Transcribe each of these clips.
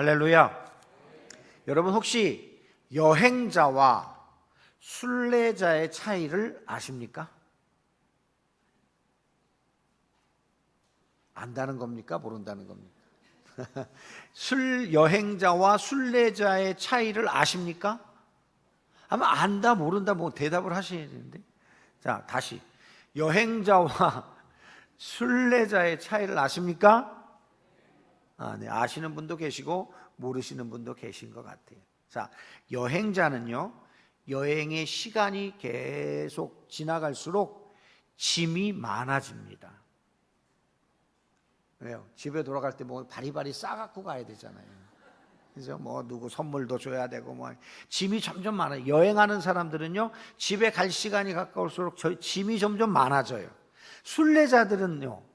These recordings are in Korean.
할렐루야. 여러분 혹시 여행자와 순례자의 차이를 아십니까? 안다는 겁니까? 모른다는 겁니까? 술 여행자와 순례자의 차이를 아십니까? 아마 안다 모른다 뭐 대답을 하셔야 되는데. 자, 다시. 여행자와 순례자의 차이를 아십니까? 아, 네. 아시는 분도 계시고 모르시는 분도 계신 것 같아요. 자, 여행자는요. 여행의 시간이 계속 지나갈수록 짐이 많아집니다. 왜요? 집에 돌아갈 때 뭐 바리바리 싸갖고 가야 되잖아요. 그래서 뭐 누구 선물도 줘야 되고 뭐 짐이 점점 많아요. 여행하는 사람들은요 집에 갈 시간이 가까울수록 저 짐이 점점 많아져요. 순례자들은요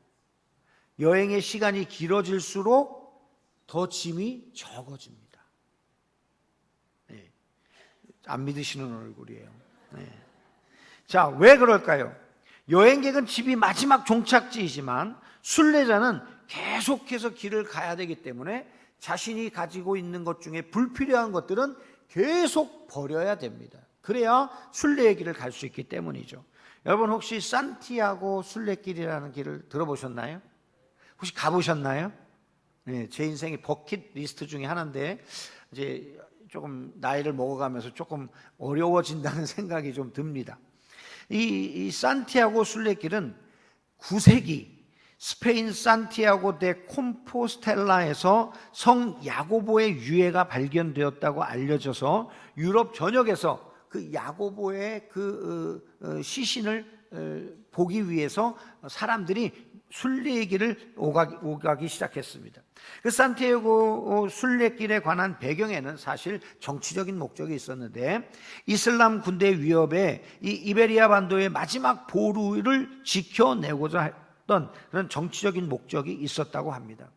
여행의 시간이 길어질수록 더 짐이 적어집니다. 네. 안 믿으시는 얼굴이에요. 네. 자, 왜 그럴까요? 여행객은 집이 마지막 종착지이지만 순례자는 계속해서 길을 가야 되기 때문에 자신이 가지고 있는 것 중에 불필요한 것들은 계속 버려야 됩니다. 그래야 순례의 길을 갈 수 있기 때문이죠. 여러분 혹시 산티아고 순례길이라는 길을 들어보셨나요? 혹시 가보셨나요? 네, 제 인생의 버킷 리스트 중에 하나인데 이제 조금 나이를 먹어가면서 조금 어려워진다는 생각이 좀 듭니다. 이, 이 산티아고 순례길은 9세기 스페인 산티아고 데 콤포스텔라에서 성 야고보의 유해가 발견되었다고 알려져서 유럽 전역에서 그 야고보의 그 어, 어, 시신을 어, 보기 위해서 사람들이 순례의 길을 오가기, 시작했습니다. 그 산티아고 순례길에 관한 배경에는 사실 정치적인 목적이 있었는데 이슬람 군대 위협에 이 이베리아 반도의 마지막 보루를 지켜내고자 했던 그런 정치적인 목적이 있었다고 합니다.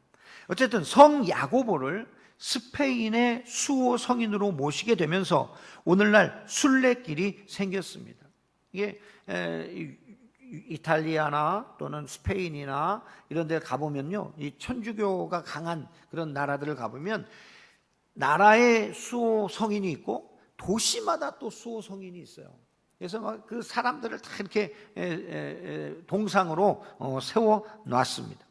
어쨌든 성 야고보를 스페인의 수호 성인으로 모시게 되면서 오늘날 순례길이 생겼습니다. 이게 이탈리아나 또는 스페인이나 이런 데 가보면요. 이 천주교가 강한 그런 나라들을 가보면 나라의 수호 성인이 있고 도시마다 또 수호 성인이 있어요. 그래서 막 그 사람들을 다 이렇게 동상으로 어, 세워 놨습니다.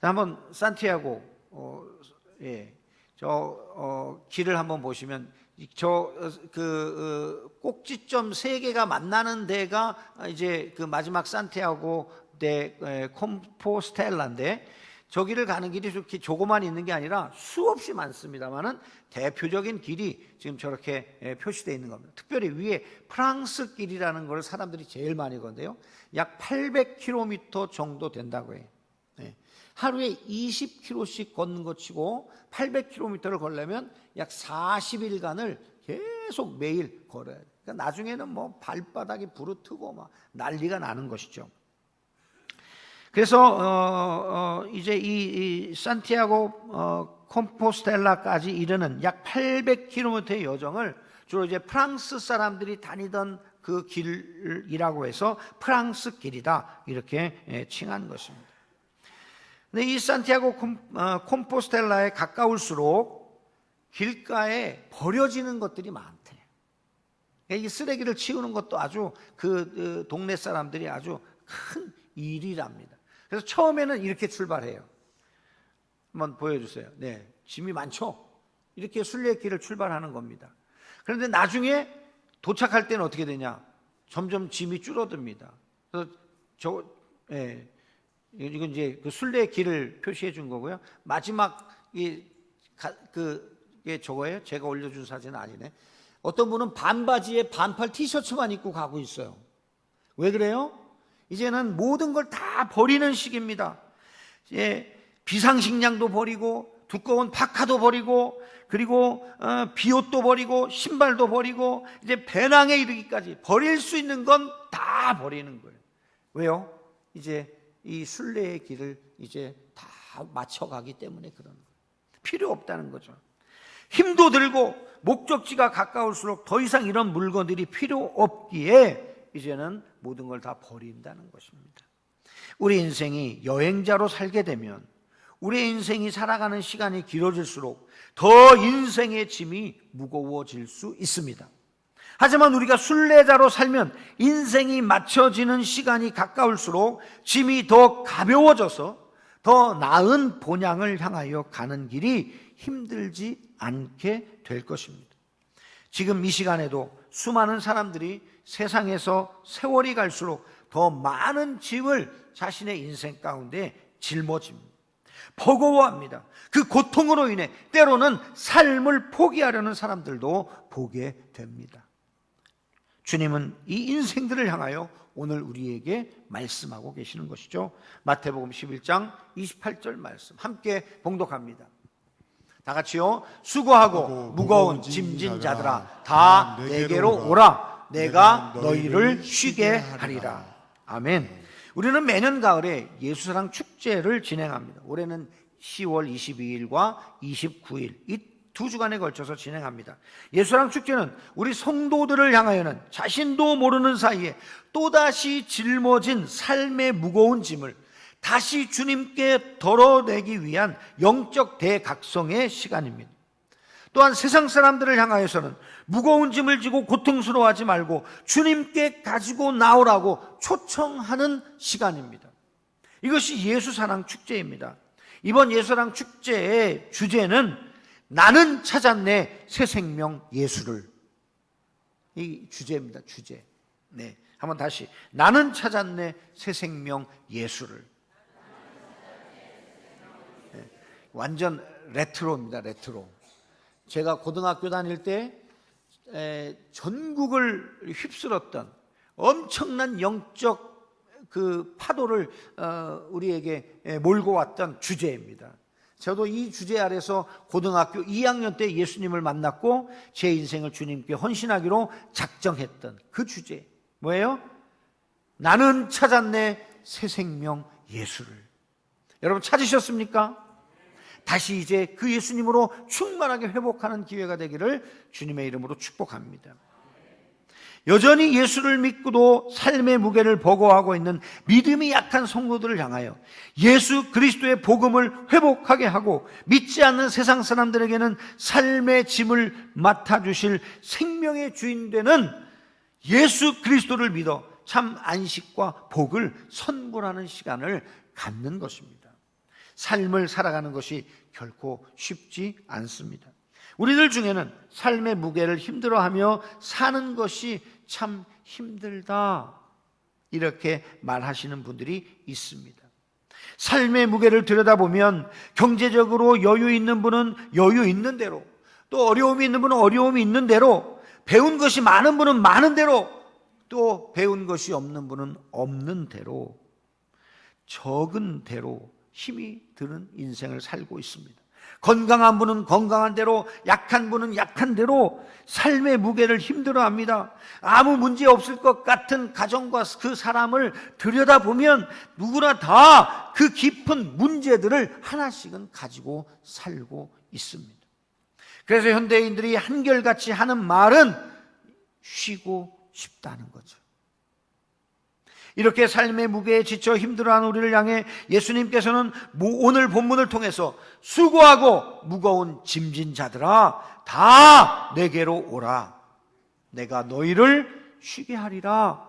한번 산티아고 어, 예, 저 어, 길을 한번 보시면 저그 어, 꼭지점 세 개가 만나는 데가 이제 그 마지막 산티아고 데 콤포스텔라인데 저기를 가는 길이 이렇게 조그만 있는 게 아니라 수없이 많습니다만은 대표적인 길이 지금 저렇게 표시되어 있는 겁니다. 특별히 위에 프랑스 길이라는 걸 사람들이 제일 많이 건데요. 약 800km 정도 된다고 해요. 네. 하루에 20km씩 걷는 것 치고 800km를 걸려면 약 40일간을 계속 매일 걸어야 돼요. 그러니까 나중에는 뭐 발바닥이 부르트고 막 난리가 나는 것이죠. 그래서 어, 어, 이제 이, 이 산티아고 어, 콤포스텔라까지 이르는 약 800km의 여정을 주로 이제 프랑스 사람들이 다니던 그 길이라고 해서 프랑스 길이다 이렇게 예, 칭한 것입니다. 근데 이 산티아고 콤, 어, 콤포스텔라에 가까울수록 길가에 버려지는 것들이 많대. 그러니까 이 쓰레기를 치우는 것도 아주 그, 그 동네 사람들이 아주 큰 일이랍니다. 그래서 처음에는 이렇게 출발해요. 한번 보여주세요. 네, 짐이 많죠. 이렇게 순례길을 출발하는 겁니다. 그런데 나중에 도착할 때는 어떻게 되냐? 점점 짐이 줄어듭니다. 그래서 저, 예, 이건 이제 그 순례 길을 표시해 준 거고요. 마지막 이 그게 저거예요. 제가 올려준 사진은 아니네. 어떤 분은 반바지에 반팔 티셔츠만 입고 가고 있어요. 왜 그래요? 이제는 모든 걸 다 버리는 시기입니다. 예, 비상식량도 버리고 두꺼운 파카도 버리고 그리고 어, 비옷도 버리고 신발도 버리고 이제 배낭에 이르기까지 버릴 수 있는 건 다 버리는 거예요. 왜요? 이제 이 순례의 길을 이제 다 맞춰가기 때문에 그런 거예요. 필요 없다는 거죠. 힘도 들고 목적지가 가까울수록 더 이상 이런 물건들이 필요 없기에 이제는 모든 걸 다 버린다는 것입니다. 우리 인생이 여행자로 살게 되면 우리의 인생이 살아가는 시간이 길어질수록 더 인생의 짐이 무거워질 수 있습니다. 하지만 우리가 순례자로 살면 인생이 맞춰지는 시간이 가까울수록 짐이 더 가벼워져서 더 나은 본향을 향하여 가는 길이 힘들지 않게 될 것입니다. 지금 이 시간에도 수많은 사람들이 세상에서 세월이 갈수록 더 많은 짐을 자신의 인생 가운데 짊어집니다. 버거워합니다. 그 고통으로 인해 때로는 삶을 포기하려는 사람들도 보게 됩니다. 주님은 이 인생들을 향하여 오늘 우리에게 말씀하고 계시는 것이죠. 마태복음 11장 28절 말씀 함께 봉독합니다. 다 같이요. 수고하고 무거운 짐진 자들아 다 내게로 오라. 내가 너희를 쉬게 하리라. 아멘. 우리는 매년 가을에 예수사랑 축제를 진행합니다. 올해는 10월 22일과 29일 이 두 주간에 걸쳐서 진행합니다. 예수랑 축제는 우리 성도들을 향하여는 자신도 모르는 사이에 또다시 짊어진 삶의 무거운 짐을 다시 주님께 덜어내기 위한 영적 대각성의 시간입니다. 또한 세상 사람들을 향하여서는 무거운 짐을 지고 고통스러워하지 말고 주님께 가지고 나오라고 초청하는 시간입니다. 이것이 예수사랑 축제입니다. 이번 예수사랑 축제의 주제는 나는 찾았네 새 생명 예수를 이 주제입니다. 주제. 네. 한번 다시 나는 찾았네 새 생명 예수를 네. 완전 레트로입니다. 레트로. 제가 고등학교 다닐 때 에, 전국을 휩쓸었던 엄청난 영적 그 파도를 어, 우리에게 에, 몰고 왔던 주제입니다. 저도 이 주제 아래서 고등학교 2학년 때 예수님을 만났고 제 인생을 주님께 헌신하기로 작정했던 그 주제 뭐예요? 나는 찾았네 새 생명 예수를. 여러분 찾으셨습니까? 다시 이제 그 예수님으로 충만하게 회복하는 기회가 되기를 주님의 이름으로 축복합니다. 여전히 예수를 믿고도 삶의 무게를 버거워하고 있는 믿음이 약한 성도들을 향하여 예수 그리스도의 복음을 회복하게 하고 믿지 않는 세상 사람들에게는 삶의 짐을 맡아주실 생명의 주인 되는 예수 그리스도를 믿어 참 안식과 복을 선물하는 시간을 갖는 것입니다. 삶을 살아가는 것이 결코 쉽지 않습니다. 우리들 중에는 삶의 무게를 힘들어하며 사는 것이 참 힘들다. 이렇게 말하시는 분들이 있습니다. 삶의 무게를 들여다보면 경제적으로 여유 있는 분은 여유 있는 대로 또 어려움이 있는 분은 어려움이 있는 대로 배운 것이 많은 분은 많은 대로 또 배운 것이 없는 분은 없는 대로 적은 대로 힘이 드는 인생을 살고 있습니다. 건강한 분은 건강한 대로, 약한 분은 약한 대로 삶의 무게를 힘들어 합니다. 아무 문제 없을 것 같은 가정과 그 사람을 들여다보면 누구나 다 그 깊은 문제들을 하나씩은 가지고 살고 있습니다. 그래서 현대인들이 한결같이 하는 말은 쉬고 싶다는 거죠. 이렇게 삶의 무게에 지쳐 힘들어하는 우리를 향해 예수님께서는 오늘 본문을 통해서 수고하고 무거운 짐진 자들아 다 내게로 오라 내가 너희를 쉬게 하리라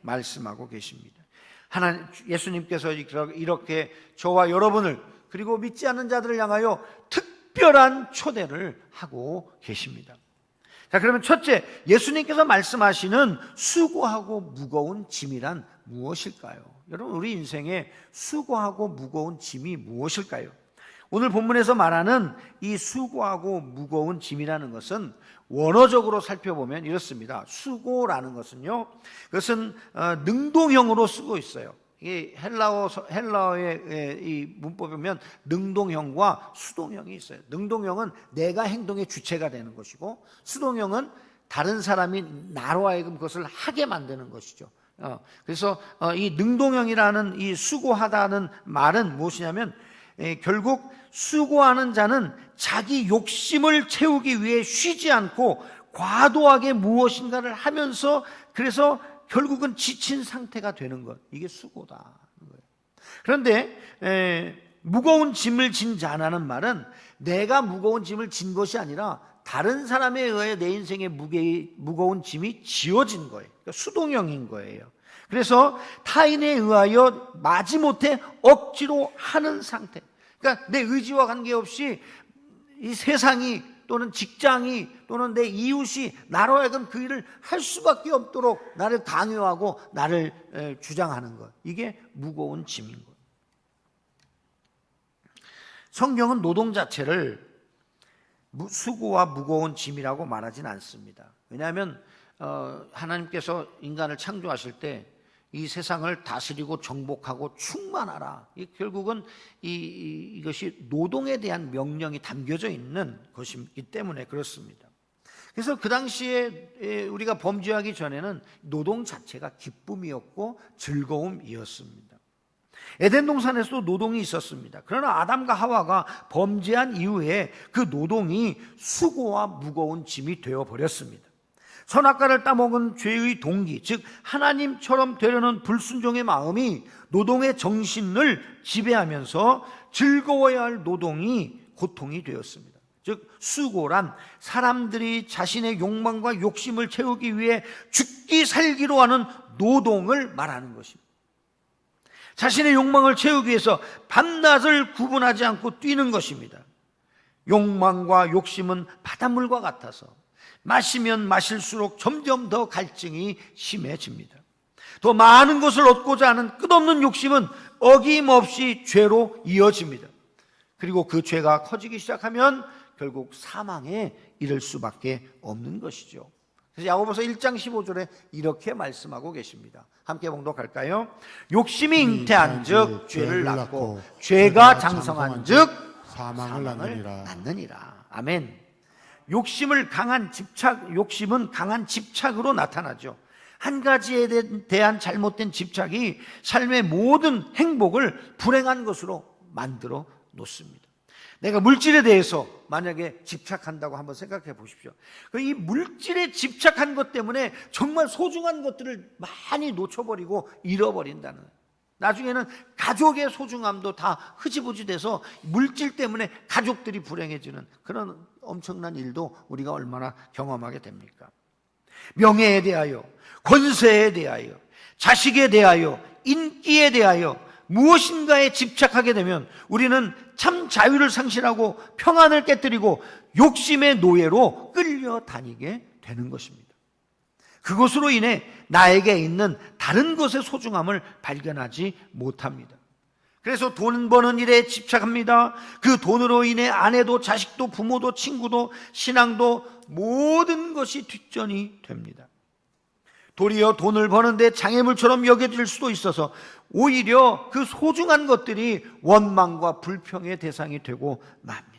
말씀하고 계십니다. 하나님 예수님께서 이렇게 저와 여러분을 그리고 믿지 않는 자들을 향하여 특별한 초대를 하고 계십니다. 자, 그러면 첫째, 예수님께서 말씀하시는 수고하고 무거운 짐이란 무엇일까요? 여러분, 우리 인생에 수고하고 무거운 짐이 무엇일까요? 오늘 본문에서 말하는 이 수고하고 무거운 짐이라는 것은 원어적으로 살펴보면 이렇습니다. 수고라는 것은요, 그것은 어, 능동형으로 쓰고 있어요. 이 헬라어 헬라어의 이 문법에 보면 능동형과 수동형이 있어요. 능동형은 내가 행동의 주체가 되는 것이고 수동형은 다른 사람이 나로 하여금 그것을 하게 만드는 것이죠. 어, 그래서 어, 이 능동형이라는 이 수고하다는 말은 무엇이냐면 에, 결국 수고하는 자는 자기 욕심을 채우기 위해 쉬지 않고 과도하게 무엇인가를 하면서 그래서 결국은 지친 상태가 되는 것. 이게 수고다. 그런데 에, 무거운 짐을 진 자라는 말은 내가 무거운 짐을 진 것이 아니라 다른 사람에 의해 내 인생의 무게, 무거운 짐이 지어진 거예요. 그러니까 수동형인 거예요. 그래서 타인에 의하여 마지못해 억지로 하는 상태. 그러니까 내 의지와 관계없이 이 세상이 또는 직장이 또는 내 이웃이 나로 하여금 그 일을 할 수밖에 없도록 나를 강요하고 나를 에, 주장하는 것. 이게 무거운 짐인 거예요. 성경은 노동 자체를 무- 수고와 무거운 짐이라고 말하진 않습니다. 왜냐하면 어, 하나님께서 인간을 창조하실 때 이 세상을 다스리고 정복하고 충만하라. 이 결국은 이, 이, 이것이 노동에 대한 명령이 담겨져 있는 것이기 때문에 그렇습니다. 그래서 그 당시에 에, 우리가 범죄하기 전에는 노동 자체가 기쁨이었고 즐거움이었습니다. 에덴 동산에서도 노동이 있었습니다. 그러나 아담과 하와가 범죄한 이후에 그 노동이 수고와 무거운 짐이 되어 버렸습니다. 선악과를 따먹은 죄의 동기, 즉 하나님처럼 되려는 불순종의 마음이 노동의 정신을 지배하면서 즐거워야 할 노동이 고통이 되었습니다. 즉 수고란 사람들이 자신의 욕망과 욕심을 채우기 위해 죽기 살기로 하는 노동을 말하는 것입니다. 자신의 욕망을 채우기 위해서 밤낮을 구분하지 않고 뛰는 것입니다. 욕망과 욕심은 바닷물과 같아서 마시면 마실수록 점점 더 갈증이 심해집니다. 더 많은 것을 얻고자 하는 끝없는 욕심은 어김없이 죄로 이어집니다. 그리고 그 죄가 커지기 시작하면 결국 사망에 이를 수밖에 없는 것이죠. 그래서 야고보서 1장 15절에 이렇게 말씀하고 계십니다. 함께 봉독할까요? 욕심이 잉태한 즉 죄를 낳고 죄가 장성한 즉 사망을 낳느니라. 낳느니라. 아멘. 욕심을 강한 집착, 욕심은 강한 집착으로 나타나죠. 한 가지에 대- 대한 잘못된 집착이 삶의 모든 행복을 불행한 것으로 만들어 놓습니다. 내가 물질에 대해서 만약에 집착한다고 한번 생각해 보십시오. 그이 물질에 집착한 것 때문에 정말 소중한 것들을 많이 놓쳐버리고 잃어버린다는. 나중에는 가족의 소중함도 다 흐지부지 돼서 물질 때문에 가족들이 불행해지는 그런 엄청난 일도 우리가 얼마나 경험하게 됩니까? 명예에 대하여, 권세에 대하여, 자식에 대하여, 인기에 대하여 무엇인가에 집착하게 되면 우리는 참 자유를 상실하고 평안을 깨뜨리고 욕심의 노예로 끌려다니게 되는 것입니다. 그것으로 인해 나에게 있는 다른 것의 소중함을 발견하지 못합니다. 그래서 돈 버는 일에 집착합니다. 그 돈으로 인해 아내도 자식도 부모도 친구도 신앙도 모든 것이 뒷전이 됩니다. 도리어 돈을 버는데 장애물처럼 여겨질 수도 있어서 오히려 그 소중한 것들이 원망과 불평의 대상이 되고 맙니다.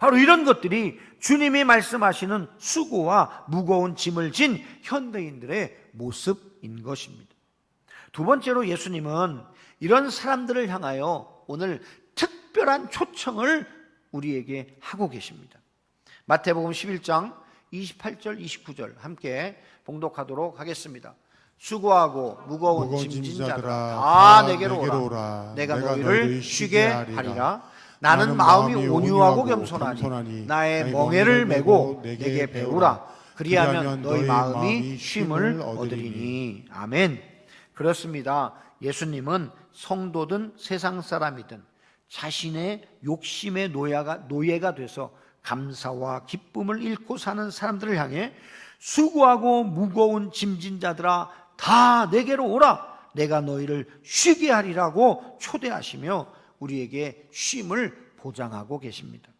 바로 이런 것들이 주님이 말씀하시는 수고와 무거운 짐을 진 현대인들의 모습인 것입니다. 두 번째로 예수님은 이런 사람들을 향하여 오늘 특별한 초청을 우리에게 하고 계십니다. 마태복음 11장 28절 29절 함께 봉독하도록 하겠습니다. 수고하고 무거운 무거운 짐진 자들아 다 다 내게로 내게로 오라. 내가 내가 너희를 쉬게 하리라. 하리라. 나는 마음이 온유하고 겸손하니 나의 멍에를 메고 내게 배우라. 그리하면 너희 마음이 쉼을 쉼을 얻으리니. 아멘. 그렇습니다. 예수님은 성도든 세상 사람이든 자신의 욕심의 노예가, 노예가 돼서 감사와 기쁨을 잃고 사는 사람들을 향해 수고하고 무거운 짐진 자들아 다 내게로 오라 내가 너희를 쉬게 하리라고 초대하시며 우리에게 쉼을 보장하고 계십니다.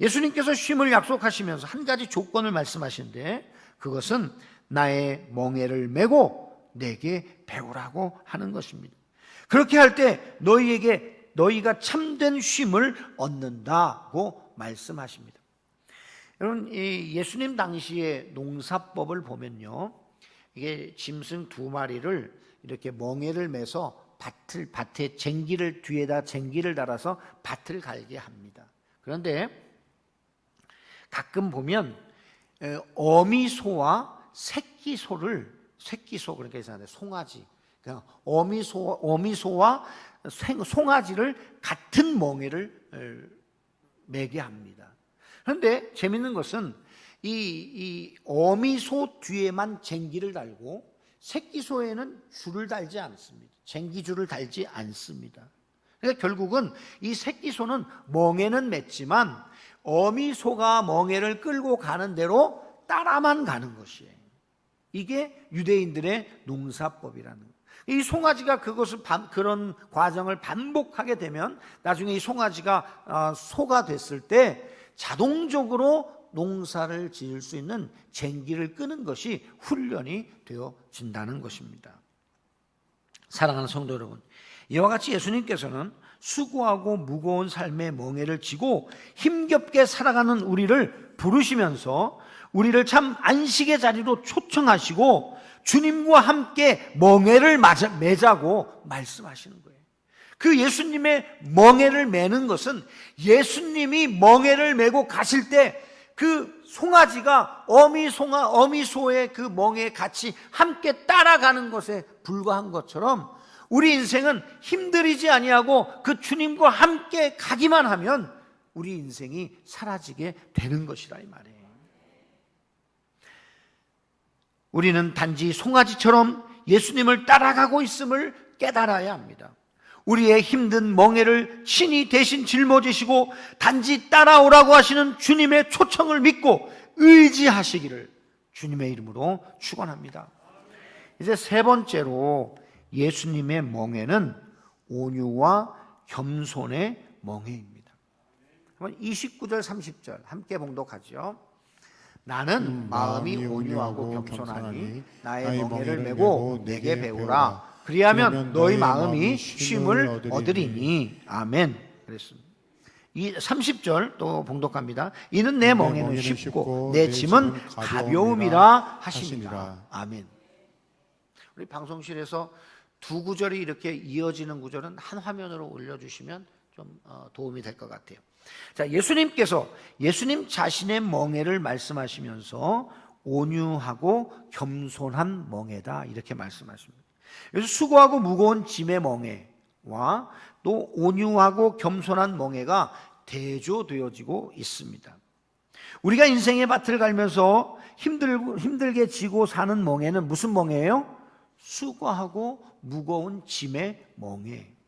예수님께서 쉼을 약속하시면서 한 가지 조건을 말씀하시는데 그것은 나의 멍에를 메고 내게 배우라고 하는 것입니다. 그렇게 할 때 너희에게 너희가 참된 쉼을 얻는다고 말씀하십니다. 여러분 이 예수님 당시의 농사법을 보면요. 이게 짐승 두 마리를 이렇게 멍에를 매서 밭을 밭에 쟁기를 뒤에다 쟁기를 달아서 밭을 갈게 합니다. 그런데 가끔 보면 에, 어미 소와 새끼 소를 새끼 소 그러니까 이상한데 송아지 그 그냥 어미소 어미소와 생- 송아지를 같은 멍에를 에, 매게 합니다. 그런데 재밌는 것은 이, 이 어미소 뒤에만 쟁기를 달고 새끼소에는 줄을 달지 않습니다. 쟁기줄을 달지 않습니다. 그러니까 결국은 이 새끼소는 멍에는 맺지만 어미소가 멍에를 끌고 가는 대로 따라만 가는 것이에요. 이게 유대인들의 농사법이라는 거예요. 이 송아지가 그것을 반- 그런 과정을 반복하게 되면 나중에 이 송아지가 어, 소가 됐을 때 자동적으로 농사를 지을 수 있는 쟁기를 끄는 것이 훈련이 되어진다는 것입니다. 사랑하는 성도 여러분, 이와 같이 예수님께서는 수고하고 무거운 삶의 멍에를 지고 힘겹게 살아가는 우리를 부르시면서 우리를 참 안식의 자리로 초청하시고 주님과 함께 멍에를 맞아- 매자고 말씀하시는 거예요. 그 예수님의 멍에를 매는 것은 예수님이 멍에를 메고 가실 때 그 송아지가 어미 송아 어미 소의 그 멍에 같이 함께 따라가는 것에 불과한 것처럼 우리 인생은 힘들이지 아니하고 그 주님과 함께 가기만 하면 우리 인생이 사라지게 되는 것이라 이 말이에요. 우리는 단지 송아지처럼 예수님을 따라가고 있음을 깨달아야 합니다. 우리의 힘든 멍에를 친히 대신 짊어지시고 단지 따라오라고 하시는 주님의 초청을 믿고 의지하시기를 주님의 이름으로 축원합니다. 이제 세 번째로 예수님의 멍에는 온유와 겸손의 멍에입니다. 29절 30절 함께 봉독하죠. 나는 마음이 온유하고 겸손하니 나의 멍에를 메고 내게 배우라. 그리하면 너희 마음이 쉼을 얻으리니 아멘. 그랬습니다. 이 30절 또 봉독합니다. 이는 내 멍에는 쉽고 내 짐은 가벼움이라 하십니다. 아멘. 우리 방송실에서 두 구절이 이렇게 이어지는 구절은 한 화면으로 올려주시면 좀 어, 도움이 될 것 같아요. 자, 예수님께서 예수님 자신의 멍에를 말씀하시면서 온유하고 겸손한 멍에다 이렇게 말씀하십니다. 그래서 수고하고 무거운 짐의 멍에와 또 온유하고 겸손한 멍에가 대조되어지고 있습니다. 우리가 인생의 밭을 갈면서 힘들고 힘들게 지고 사는 멍에는 무슨 멍에예요? 수고하고 무거운 짐의 멍에.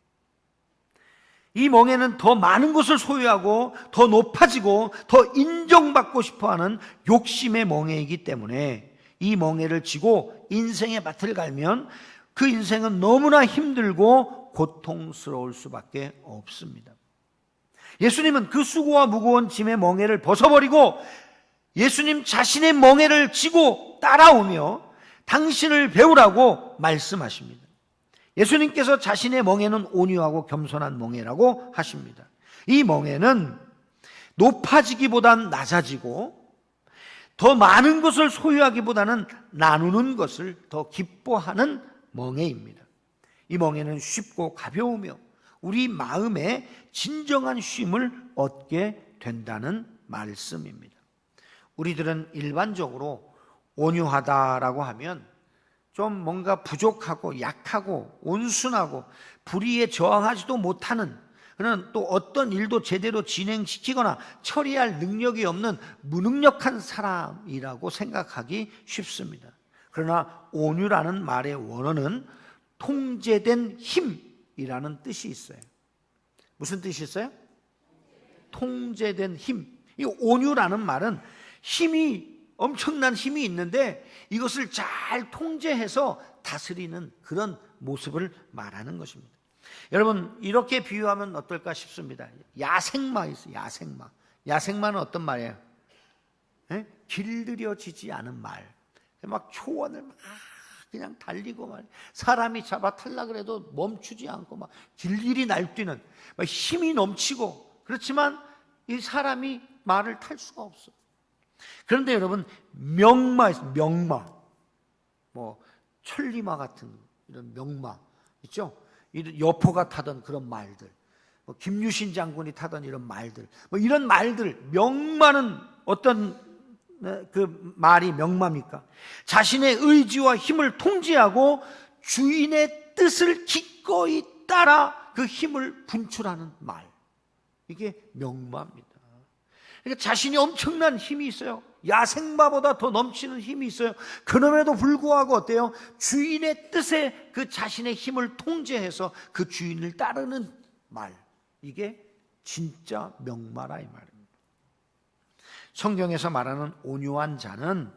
이 멍에는 더 많은 것을 소유하고 더 높아지고 더 인정받고 싶어 하는 욕심의 멍에이기 때문에 이 멍에를 지고 인생의 밭을 갈면 그 인생은 너무나 힘들고 고통스러울 수밖에 없습니다. 예수님은 그 수고와 무거운 짐의 멍에를 벗어버리고 예수님 자신의 멍에를 지고 따라오며 당신을 배우라고 말씀하십니다. 예수님께서 자신의 멍에는 온유하고 겸손한 멍에라고 하십니다. 이 멍에는 높아지기보단 낮아지고 더 많은 것을 소유하기보다는 나누는 것을 더 기뻐하는 멍에입니다. 이 멍에는 쉽고 가벼우며 우리 마음에 진정한 쉼을 얻게 된다는 말씀입니다. 우리들은 일반적으로 온유하다라고 하면 좀 뭔가 부족하고 약하고 온순하고 불의에 저항하지도 못하는 그는 또 어떤 일도 제대로 진행시키거나 처리할 능력이 없는 무능력한 사람이라고 생각하기 쉽습니다. 그러나 온유라는 말의 원어는 통제된 힘이라는 뜻이 있어요. 무슨 뜻이 있어요? 통제된 힘. 이 온유라는 말은 힘이 엄청난 힘이 있는데 이것을 잘 통제해서 다스리는 그런 모습을 말하는 것입니다. 여러분 이렇게 비유하면 어떨까 싶습니다. 야생마 있어요. 야생마. 야생마는 어떤 말이에요? 예? 길들여지지 않은 말. 막 초원을 막 그냥 달리고 말. 사람이 잡아 탈라 그래도 멈추지 않고 막 길길이 날뛰는 막 힘이 넘치고 그렇지만 이 사람이 말을 탈 수가 없어. 그런데 여러분 명마 명마 뭐 천리마 같은 이런 명마 있죠? 이런 여포가 타던 그런 말들, 뭐 김유신 장군이 타던 이런 말들, 뭐 이런 말들 명마는 어떤 네, 그 말이 명마입니까? 자신의 의지와 힘을 통제하고 주인의 뜻을 기꺼이 따라 그 힘을 분출하는 말. 이게 명마입니다. 그러니까 자신이 엄청난 힘이 있어요. 야생마보다 더 넘치는 힘이 있어요. 그럼에도 불구하고 어때요? 주인의 뜻에 그 자신의 힘을 통제해서 그 주인을 따르는 말. 이게 진짜 명마라 이 말입니다. 성경에서 말하는 온유한 자는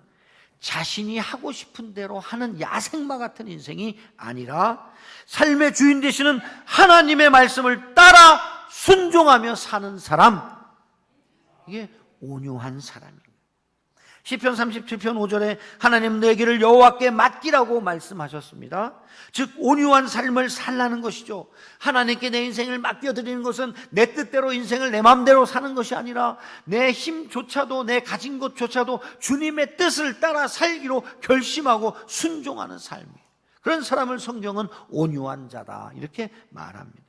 자신이 하고 싶은 대로 하는 야생마 같은 인생이 아니라 삶의 주인 되시는 하나님의 말씀을 따라 순종하며 사는 사람. 이게 온유한 사람입니다. 시편 37편 5절에 하나님 내 길을 여호와께 맡기라고 말씀하셨습니다. 즉 온유한 삶을 살라는 것이죠. 하나님께 내 인생을 맡겨 드리는 것은 내 뜻대로 인생을 내 마음대로 사는 것이 아니라 내 힘조차도 내 가진 것조차도 주님의 뜻을 따라 살기로 결심하고 순종하는 삶이에요. 그런 사람을 성경은 온유한 자다 이렇게 말합니다.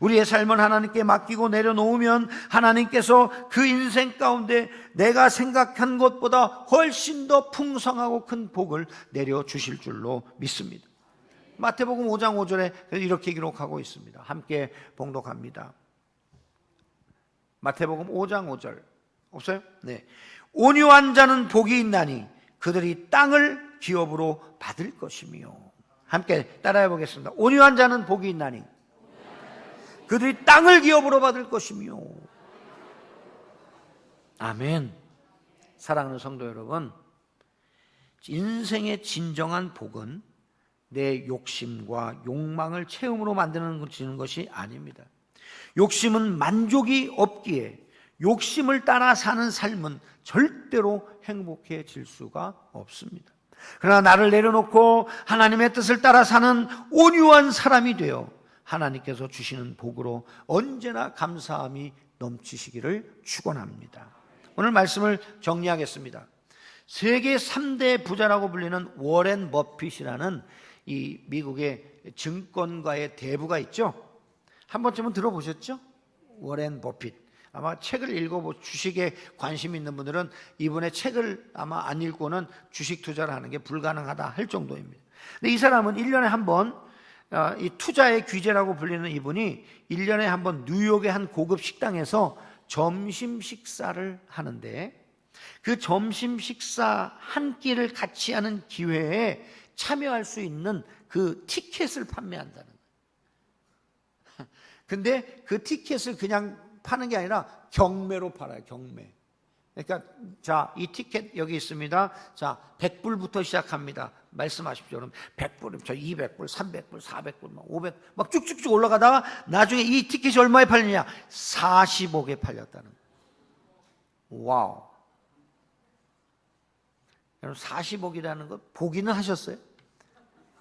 우리의 삶은 하나님께 맡기고 내려놓으면 하나님께서 그 인생 가운데 내가 생각한 것보다 훨씬 더 풍성하고 큰 복을 내려 주실 줄로 믿습니다. 마태복음 5장 5절에 이렇게 기록하고 있습니다. 함께 봉독합니다. 마태복음 5장 5절. 없어요? 네. 온유한 자는 복이 있나니 그들이 땅을 기업으로 받을 것이며. 함께 따라해 보겠습니다. 온유한 자는 복이 있나니 그들이 땅을 기업으로 받을 것이며. 아멘. 사랑하는 성도 여러분, 인생의 진정한 복은 내 욕심과 욕망을 체험으로 만드는 것이 아닙니다. 욕심은 만족이 없기에 욕심을 따라 사는 삶은 절대로 행복해질 수가 없습니다. 그러나 나를 내려놓고 하나님의 뜻을 따라 사는 온유한 사람이 되어 하나님께서 주시는 복으로 언제나 감사함이 넘치시기를 축원합니다. 오늘 말씀을 정리하겠습니다. 세계 3대 부자라고 불리는 워렌 버핏이라는 이 미국의 증권가의 대부가 있죠. 한 번쯤은 들어보셨죠? 워렌 버핏. 아마 책을 읽어보 주식에 관심 있는 분들은 이분의 책을 아마 안 읽고는 주식 투자를 하는 게 불가능하다 할 정도입니다. 근데 이 사람은 1년에 한번 어, 이 투자의 귀재라고 불리는 이분이 1년에 한 번 뉴욕의 한 고급 식당에서 점심 식사를 하는데 그 점심 식사 한 끼를 같이 하는 기회에 참여할 수 있는 그 티켓을 판매한다는 거예요. 근데 그 티켓을 그냥 파는 게 아니라 경매로 팔아요, 경매. 그러니까 자, 이 티켓 여기 있습니다. 자, 100불부터 시작합니다. 말씀하십시오. 그럼 100불, 저 200불, 300불, 400불, 막 500, 막 쭉쭉쭉 올라가다가 나중에 이 티켓이 얼마에 팔리냐? 40억에 팔렸다는. 와우. 여러분 40억이라는 거 보기는 하셨어요?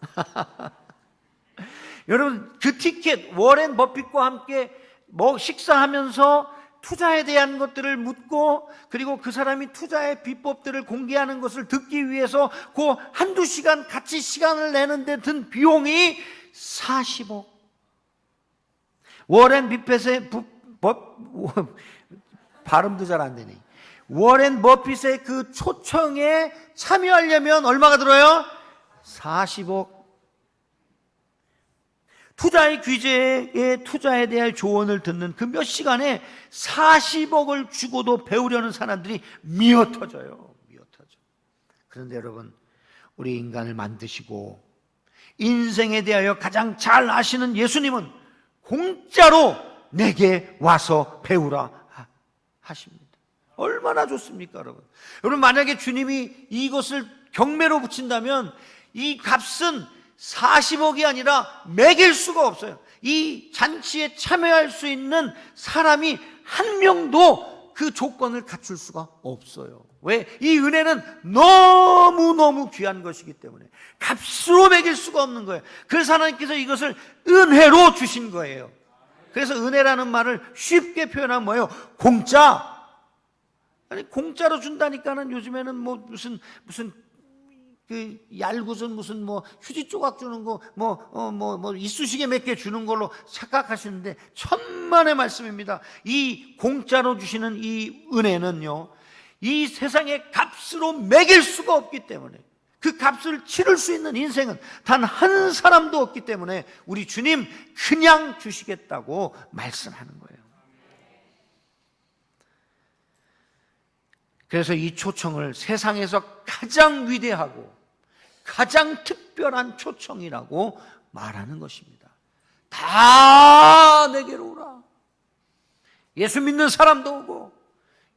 여러분 그 티켓 워렌 버핏과 함께 뭐 식사하면서 투자에 대한 것들을 묻고 그리고 그 사람이 투자의 비법들을 공개하는 것을 듣기 위해서 그 한두 시간 같이 시간을 내는데 든 비용이 40억. 워렌 비펫의 부, 버, 발음도 잘 안 되네. 워렌 버핏의 그 초청에 참여하려면 얼마가 들어요? 40억. 투자의 규제에 투자에 대한 조언을 듣는 그 몇 시간에 40억을 주고도 배우려는 사람들이 미어 터져요. 미어 터져. 그런데 여러분, 우리 인간을 만드시고 인생에 대하여 가장 잘 아시는 예수님은 공짜로 내게 와서 배우라 하십니다. 얼마나 좋습니까, 여러분? 여러분, 만약에 주님이 이것을 경매로 붙인다면 이 값은 40억이 아니라 매길 수가 없어요. 이 잔치에 참여할 수 있는 사람이 한 명도 그 조건을 갖출 수가 없어요. 왜? 이 은혜는 너무너무 귀한 것이기 때문에 값으로 매길 수가 없는 거예요. 그래서 하나님께서 이것을 은혜로 주신 거예요. 그래서 은혜라는 말을 쉽게 표현하면 뭐예요? 공짜. 아니 공짜로 준다니까는 요즘에는 뭐 무슨 무슨 그 얄궂은 무슨 뭐 휴지 조각 주는 거 뭐 어 뭐 뭐 이쑤시개 몇 개 주는 걸로 착각하시는데 천만의 말씀입니다. 이 공짜로 주시는 이 은혜는요. 이 세상의 값으로 매길 수가 없기 때문에 그그 값을 치를 수 있는 인생은 단 한 사람도 없기 때문에 우리 주님 그냥 주시겠다고 말씀하는 거예요. 그래서 이 초청을 세상에서 가장 위대하고 가장 특별한 초청이라고 말하는 것입니다. 다 내게로 오라. 예수 믿는 사람도 오고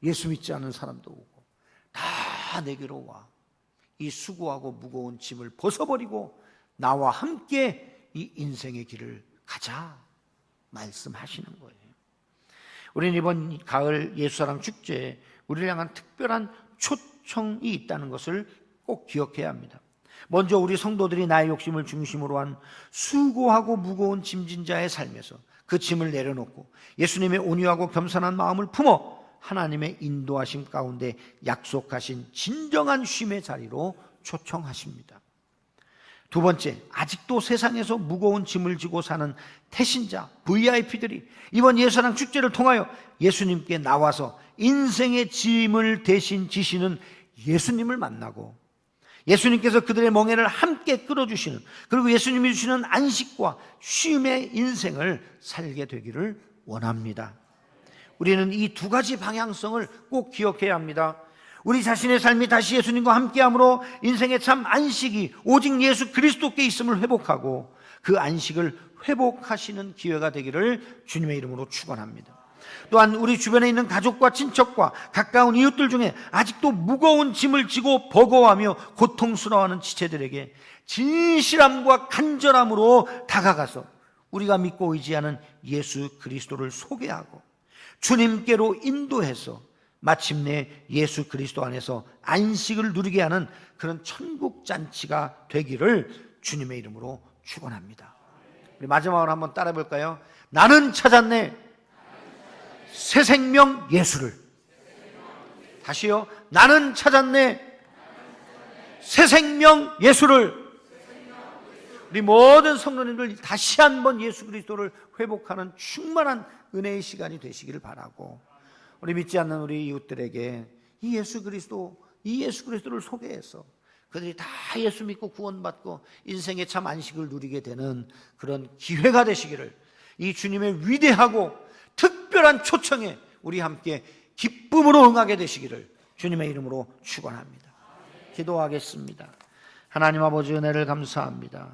예수 믿지 않는 사람도 오고 다 내게로 와. 이 수고하고 무거운 짐을 벗어버리고 나와 함께 이 인생의 길을 가자 말씀하시는 거예요. 우리는 이번 가을 예수사랑 축제에 우리를 향한 특별한 초청이 있다는 것을 꼭 기억해야 합니다. 먼저 우리 성도들이 나의 욕심을 중심으로 한 수고하고 무거운 짐진 자의 삶에서 그 짐을 내려놓고 예수님의 온유하고 겸손한 마음을 품어 하나님의 인도하심 가운데 약속하신 진정한 쉼의 자리로 초청하십니다. 두 번째, 아직도 세상에서 무거운 짐을 지고 사는 태신자, VIP들이 이번 예수랑 축제를 통하여 예수님께 나와서 인생의 짐을 대신 지시는 예수님을 만나고 예수님께서 그들의 멍에를 함께 끌어주시는 그리고 예수님이 주시는 안식과 쉼의 인생을 살게 되기를 원합니다. 우리는 이 두 가지 방향성을 꼭 기억해야 합니다. 우리 자신의 삶이 다시 예수님과 함께함으로 인생의 참 안식이 오직 예수 그리스도께 있음을 회복하고 그 안식을 회복하시는 기회가 되기를 주님의 이름으로 축원합니다. 또한 우리 주변에 있는 가족과 친척과 가까운 이웃들 중에 아직도 무거운 짐을 지고 버거워하며 고통스러워하는 지체들에게 진실함과 간절함으로 다가가서 우리가 믿고 의지하는 예수 그리스도를 소개하고 주님께로 인도해서 마침내 예수 그리스도 안에서 안식을 누리게 하는 그런 천국 잔치가 되기를 주님의 이름으로 축원합니다. 우리 마지막으로 한번 따라 볼까요? 나는 찾았네 새 생명 예수를 다시요. 나는 찾았네 새 생명 예수를 우리 모든 성도님들 다시 한번 예수 그리스도를 회복하는 충만한 은혜의 시간이 되시기를 바라고 우리 믿지 않는 우리 이웃들에게 이 예수 그리스도 이 예수 그리스도를 소개해서 그들이 다 예수 믿고 구원받고 인생의 참 안식을 누리게 되는 그런 기회가 되시기를 이 주님의 위대하고 특별한 초청에 우리 함께 기쁨으로 응하게 되시기를 주님의 이름으로 축원합니다. 기도하겠습니다. 하나님 아버지 은혜를 감사합니다.